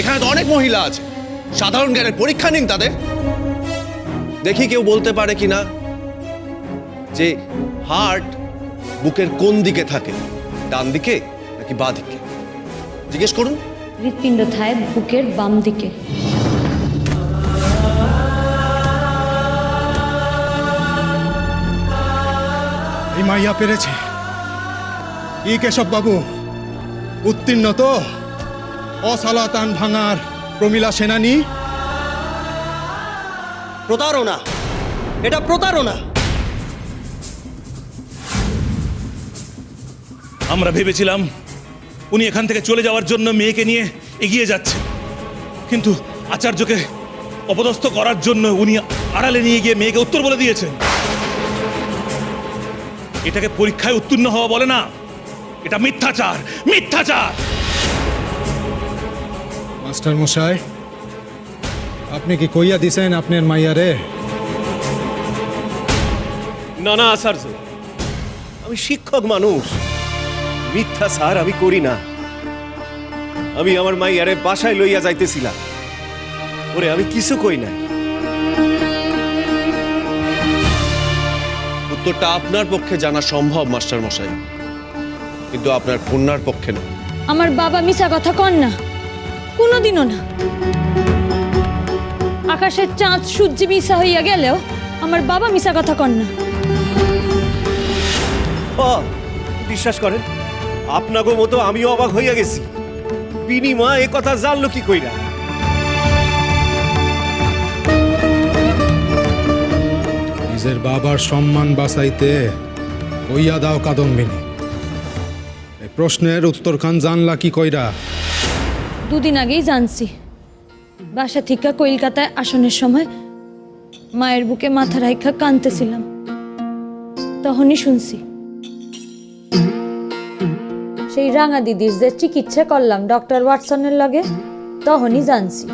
এখানে তো অনেক মহিলা আছে। সাধারণ জ্ঞানের পরীক্ষা নিন তাদের। দেখি কেউ বলতে পারে কিনা যে হার্ট বুকের কোন দিকে থাকে? ডান দিকে নাকি বাঁ দিকে? জিজ্ঞেস করুন। হৃৎপিণ্ড থায় বুকের বাম দিকে। এই মাইয়া পেরেছে। ই কেশব বাবু উত্তীর্ণ তো? অসালাতান ভাঙার প্রমিলা সেনানী? প্রতারণা এটা প্রতারণা। আমরা ভেবেছিলাম উনি এখান থেকে চলে যাওয়ার জন্য মেয়েকে নিয়ে এগিয়ে যাচ্ছে। কিন্তু আচার্যকে অপদস্থ করার জন্য উনি আড়ালে নিয়ে গিয়ে মেয়েকে উত্তর বলে দিয়েছেন। এটাকে পরীক্ষায় উত্তীর্ণ হওয়া বলে না? এটা মিথ্যাচার মিথ্যাচার। মাস্টার মশাই আপনি কি কইয়া দিছেন আপনার মাইয়ারে? না না আচার্য। আমি শিক্ষক মানুষ। মিথ্যা স্যার আমি করি না। আমি আমার মাইয়ারে বাসায় লইয়া যাইতেছিলাম। ওরে আমি কিছু কই নাই। উত্তরটা আপনার পক্ষে জানা সম্ভব মাস্টার মশাই কিন্তু আপনার কন্যার পক্ষে না। আমার বাবা মিছা কথা কন না। কোনোদিনও না। আকাশের চাঁদ সূর্য মিশা হইয়া গেলেও আমার বাবা মিছা কথা কন না। ও বিশ্বাস করেন আপনাগো মতো আমিও অবাক হইয়া গেছি। বিনিমা এ কথা জানলো কি কইরা? নিজের বাবার সম্মান বাঁচাইতে কইয়া দাও কাদম্বিনী। এই উত্তর খান জানলা কি কইরা? দুদিন আগেই জানছি। বাসা থেকে কলকাতায় আসনের সময় মায়ের বুকে মাথা রাইখা কানতেছিলাম। তখনই শুনছি। সেই রাঙা দিদির যে চিকিৎসা করলাম ডক্টর ওয়াটসনের লগে তখনই জানছি।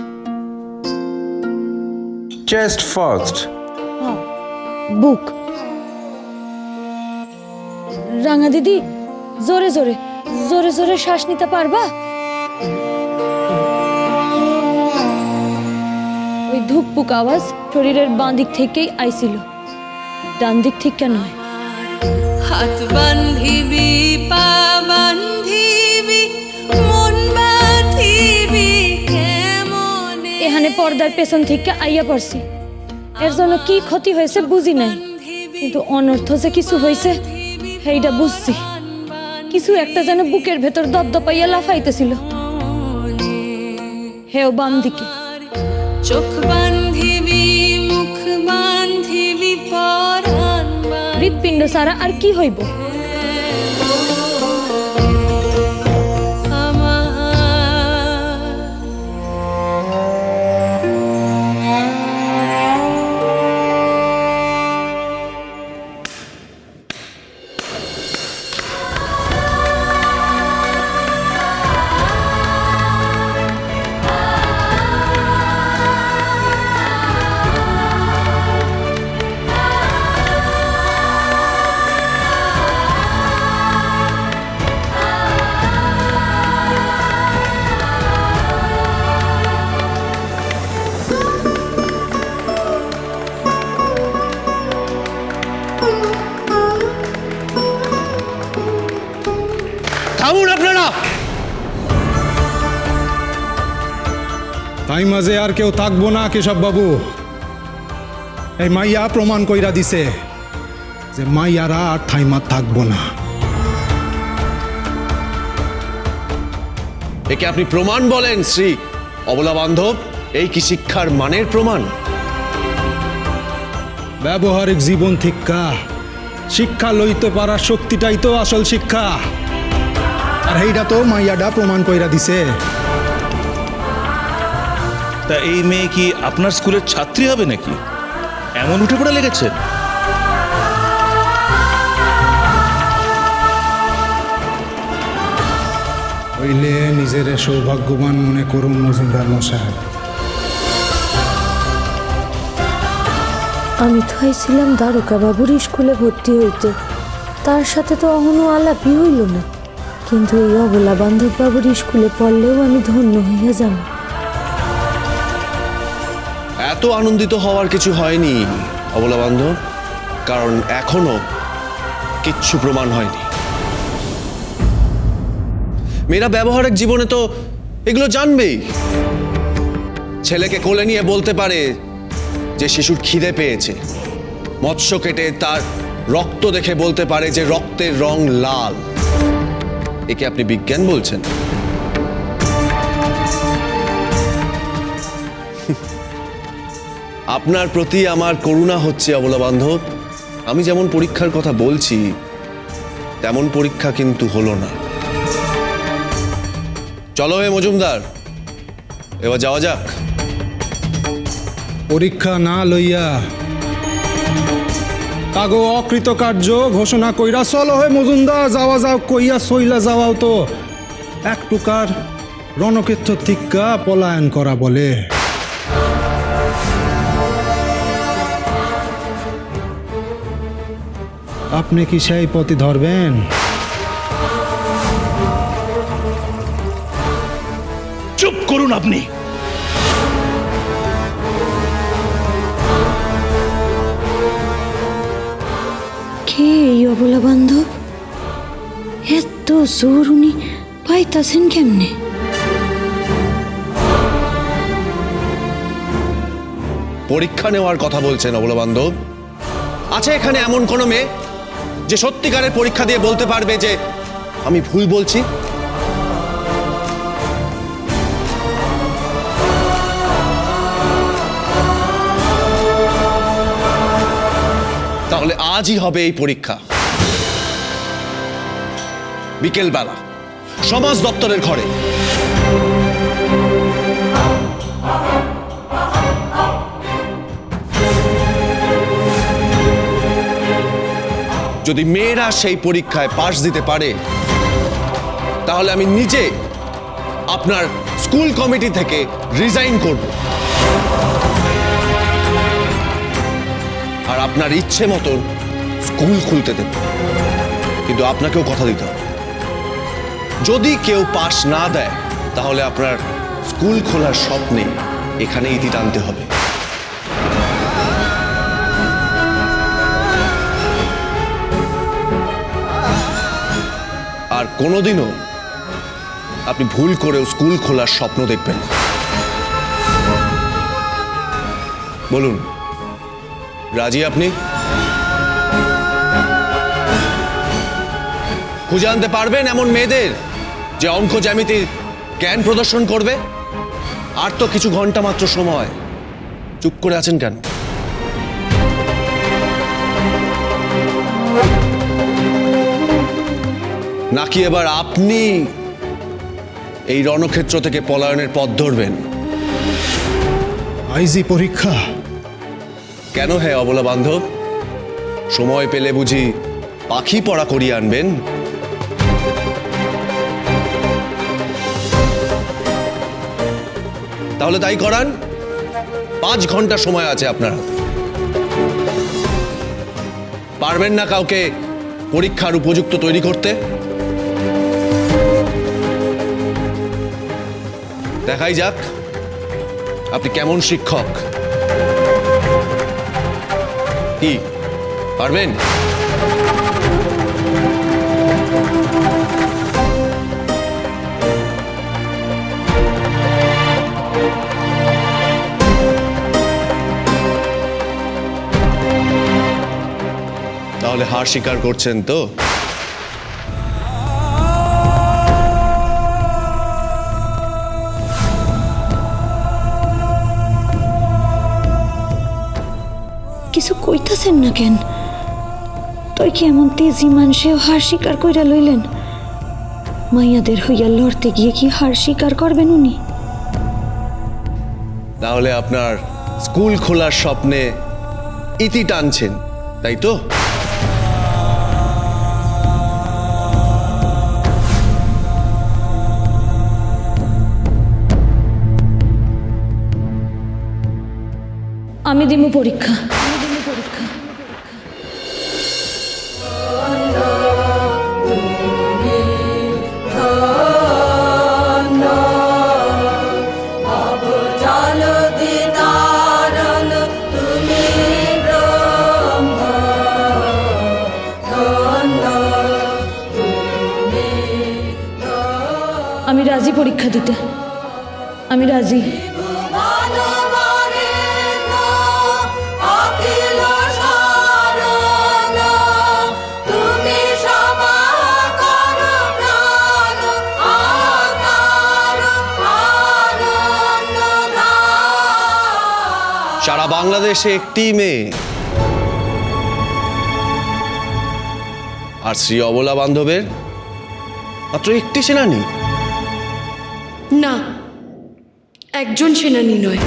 Chest ফার্স্ট বুক। রাঙা দিদি জোরে জোরে জোরে জোরে শ্বাস নিতে পারবা? ওই ধুকপুক আওয়াজ শরীরের বাঁ দিক থেকেই আইছিল। ডান দিক থেকে নয় হাত বান্ধিবি পা বান্ধিবি মন বাঁধিবি কেমনে এখানে পর্দার পেছন থেকে আইয়া পড়ছি। এর জন্য কি ক্ষতি হয়েছে বুঝি নাই। কিন্তু অনর্থ যে কিছু হয়েছে সেইটা বুঝছি। কিছু একটা যেন বুকের ভেতর দদ্দ পাইয়া লাফাইতেছিল। হেও বাম দিকে চোখ বান্ধিবি মুখ বান্ধিবি পরাণ হৃৎপিণ্ড সারা আর কি হইব? তাই মাঝে আর কেউ থাকব না কেশব বাবু। এই মাইয়া প্রমাণ কইরা দিছে যে মাইয়ারা আর থাইমা থাকব না। একে আপনি প্রমাণ বলেন শ্রী অবলা বান্ধব এই কি শিক্ষার মানের প্রমাণ? ব্যবহারিক জীবন শিক্ষা শিক্ষা লইতে পারার শক্তিটাই তো আসল শিক্ষা। আর এইটা তো মাইয়াডা প্রমাণ কইরা দিছে। তা এই মেয়ে কি আপনার স্কুলের ছাত্রী হবে নাকি? এমন উঠে পড়ে লেগেছে? হইলে নিজের সৌভাগ্যবান মনে করুন মজুমদার মশাই। আমি তো দ্বারকা বাবুর স্কুলে ভর্তি হইতে। তার সাথে তো অহনো আলাপই হইল না। কিন্তু এই অবলা বান্ধব বাবুর স্কুলে পড়লেও আমি ধন্য হইয়া যাব এত আনন্দিত হওয়ার কিছু হয়নি, অবলা বান্ধব, কারণ এখনও কিচ্ছু প্রমাণ হয়নি। মেয়েরা ব্যবহারিক জীবনে তো এগুলো জানবেই। ছেলেকে কোলে নিয়ে বলতে পারে যে শিশুর খিদে পেয়েছে। মৎস্য কেটে তার রক্ত দেখে বলতে পারে যে রক্তের রং লাল। একে আপনি বিজ্ঞান বলছেন? আপনার প্রতি আমার করুণা হচ্ছে, অবলা বান্ধব। আমি যেমন পরীক্ষার কথা বলছি, তেমন পরীক্ষা কিন্তু হলো না। চলো হে মজুমদার, এবার যাওয়া যাক। পরীক্ষা না লইয়া কাগো অকৃতকার্য ঘোষণা কইরা চলো হে মজুমদার, যাওয়া যাও কইয়া সইলা যাওয়াও তো। এক টুকার রণক্ষেত্র থিক্কা পলায়ন করা বলে। আপনি কি সেই পথে ধরবেন? চুপ করুন আপনি। কে এই অবলা বান্ধব? এত জোর উনি পাইতাছেন কেমনে? পরীক্ষা নেওয়ার কথা বলছেন অবলা বান্ধব। আছে এখানে এমন কোনো মেয়ে? যে সত্যিকারের পরীক্ষা দিয়ে বলতে পারবে যে আমি ভুল বলছি। তাহলে আজই হবে এই পরীক্ষা। বিকেলবেলা, সমাজ দপ্তরের ঘরে। যদি মেয়েরা সেই পরীক্ষায় পাশ দিতে পারে, তাহলে আমি নিজে আপনার স্কুল কমিটি থেকে রিজাইন করব। আর আপনার ইচ্ছে মতন স্কুল খুলতে দেব। কিন্তু আপনাকেও কথা দিতে হবে। যদি কেউ পাশ না দেয়, তাহলে আপনার স্কুল খোলার স্বপ্নে এখানে ইতি টানতে হবে। আর কোনোদিনও আপনি ভুল করেও স্কুল খোলার স্বপ্ন দেখবেন বলুন, রাজি আপনি? খুঁজে আনতে পারবেন এমন মেয়েদের যে অঙ্ক জ্যামিতির জ্ঞান প্রদর্শন করবে? আর তো কিছু ঘণ্টা মাত্র সময়। চুপ করে আছেন কেন? নাকি এবার আপনি এই রণক্ষেত্র থেকে পলায়নের পথ ধরবেন? আইজি পরীক্ষা। কেন হ্যাঁ অবলা বান্ধব? সময় পেলে বুঝি পাখি পড়া করিয়ে আনবেন? তাহলে তাই করান। পাঁচ ঘণ্টা সময় আছে আপনার হাতে। পারবেন না কাউকে পরীক্ষার উপযুক্ত তৈরি করতে? দেখাই যাক আপনি কেমন শিক্ষক। কি পারবেন? তাহলে হার স্বীকার করছেন তো? কিছু কইতাছেন না কেন? তুই কি এমন তেজি মানুষেও হার স্বীকার কইরা লইলেন? মাইয়াদের হইয়া লড়তে গিয়ে কি হার স্বীকার করবেন উনি? তাহলে আপনার স্কুল খোলার স্বপ্নে ইতি টানছেন তাই তো? আমি দিমু পরীক্ষা। পরীক্ষা দিতে। আমি রাজি। সারা বাংলাদেশে একটি মেয়ে। আর শ্রী অবলা বান্ধবের মাত্র একটি সেনানী না একজন সেনানী নয়।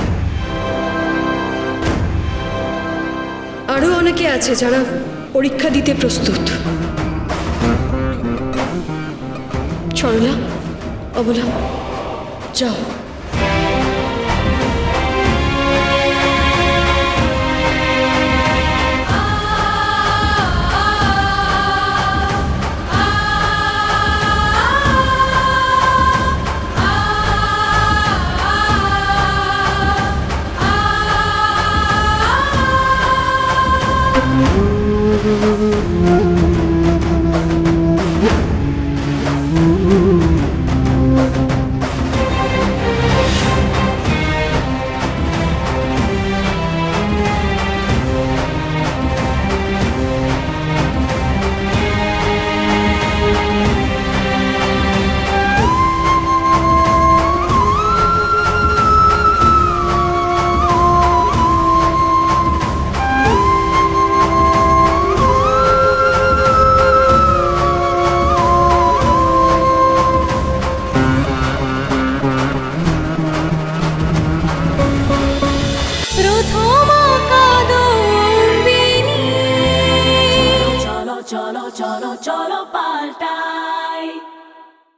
আরও অনেকে আছে যারা পরীক্ষা দিতে প্রস্তুত। সরলা অবলা যাও।